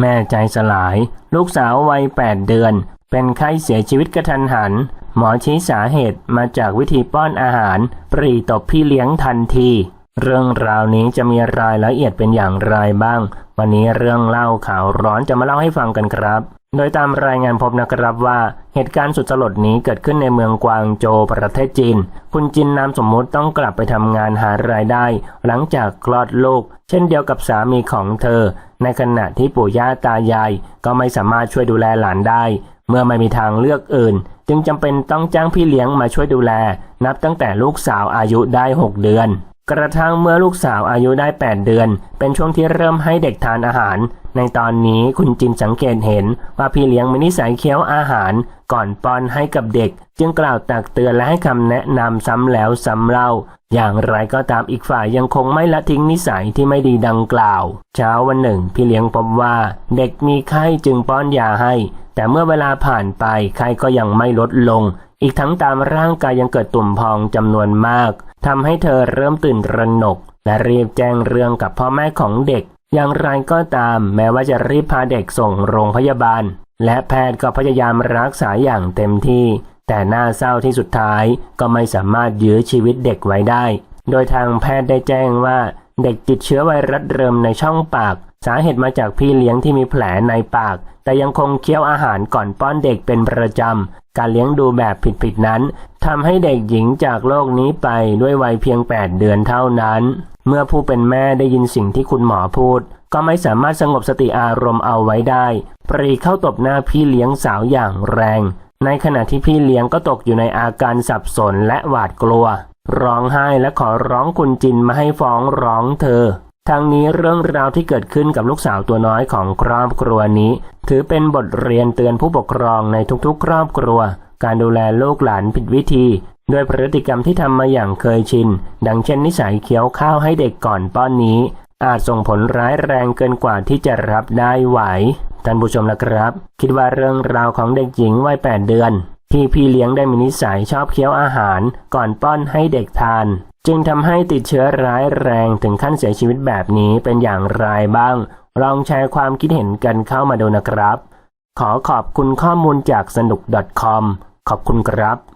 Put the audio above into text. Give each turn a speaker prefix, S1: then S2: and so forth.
S1: แม่ใจสลาย ลูกสาววัย 8 เดือน เป็นไข้เสียชีวิตกระทันหัน หมอชี้สาเหตุมาจากวิธีป้อนอาหาร ปรีตบพี่เลี้ยงทันที เรื่องราวนี้จะมีรายละเอียดเป็นอย่างไรบ้าง วันนี้เรื่องเล่าข่าวร้อนจะมาเล่าให้ฟังกันครับ โดยตามรายงานพบนะครับว่าเหตุการณ์สุดสลดนี้เกิดขึ้นในเมืองกวางโจวประเทศจีน คุณจินนามสมมุติต้องกลับไปทำงานหารายได้ หลังจากคลอดลูก เช่นเดียวกับสามีของเธอ ในขณะที่ปู่ย่าตายาย ก็ไม่สามารถช่วยดูแลหลานได้ เมื่อไม่มีทางเลือกอื่น จึงจำเป็นต้องจ้างพี่เลี้ยงมาช่วยดูแล นับตั้งแต่ลูกสาวอายุได้ 6 เดือน กระทั่งเมื่อลูกสาวอายุได้ 8 เดือน เป็นช่วงที่เริ่มให้เด็กทานอาหาร ในตอนนี้คุณจินสังเกตเห็นว่าพี่เลี้ยงมีนิสัยเคี้ยวอาหาร ก่อนป้อนให้กับเด็ก จึงกล่าวตักเตือนและให้คำแนะนำซ้ำแล้วซ้ำเล่า อย่างไรก็ตามอีกฝ่ายยังคงไม่ละทิ้งนิสัยที่ไม่ดีดังกล่าว เช้าวันหนึ่ง พี่เลี้ยงพบว่าเด็กมีไข้จึงป้อนยาให้ แต่เมื่อเวลาผ่านไปไข้ก็ยังไม่ลดลง อีกทั้งตามร่างกายยังเกิดตุ่มพองจำนวนมากทำให้เธอเริ่มตื่นตระหนก และรีบแจ้งเรื่องกับพ่อแม่ของเด็ก อย่างไรก็ตามแม้ว่าจะรีบพาเด็กส่งโรงพยาบาล และแพทย์ก็พยายามรักษาอย่างเต็มที่ แต่น่าเศร้าที่สุดท้ายก็ไม่สามารถยื้อชีวิตเด็กไว้ได้ โดยทางแพทย์ได้แจ้งว่าเด็กติดเชื้อไวรัสเริมในช่องปาก สาเหตุมาจากพี่เลี้ยงที่มีแผลในปาก แต่ยังคงเคี้ยวอาหารก่อนป้อนเด็กเป็นประจำ การเลี้ยงดูแบบผิดๆนั้นทำให้เด็กหญิงจากโลกนี้ไปด้วยวัยเพียง 8 เดือนเท่านั้น เมื่อผู้เป็นแม่ได้ยินสิ่งที่คุณหมอพูด ก็ไม่สามารถสงบสติอารมณ์เอาไว้ได้ ปรีเข้าตบหน้าพี่เลี้ยงสาวอย่างแรง ในขณะที่พี่เลี้ยงก็ตกอยู่ในอาการสับสนและหวาดกลัว ร้องไห้และขอร้องคุณจินมาให้ฟ้องร้องเธอ ทั้งนี้เรื่องราวที่เกิดขึ้นกับลูกสาวตัวน้อยของครอบครัวนี้ ถือเป็นบทเรียนเตือนผู้ปกครองในทุกๆ ครอบครัว การดูแลลูกหลานผิดวิธีด้วยพฤติกรรมที่ทำมาอย่างเคยชิน ดังเช่นนิสัยเคี้ยวข้าวให้เด็กก่อนป้อนนี้ อาจส่งผลร้ายแรงเกินกว่าที่จะรับได้ไหว ท่านผู้ชมนะครับ คิดว่าเรื่องราวของเด็กหญิงวัย 8 เดือน ที่พี่เลี้ยงได้มีนิสัยชอบเคี้ยวอาหาร ก่อนป้อนให้เด็กทาน จึงทำให้ติดเชื้อร้ายแรงถึงขั้นเสียชีวิตแบบนี้เป็นอย่างไรบ้าง ลองแชร์ความคิดเห็นกันเข้ามาดูนะครับ ขอขอบคุณข้อมูลจากสนุก .com ขอบคุณครับ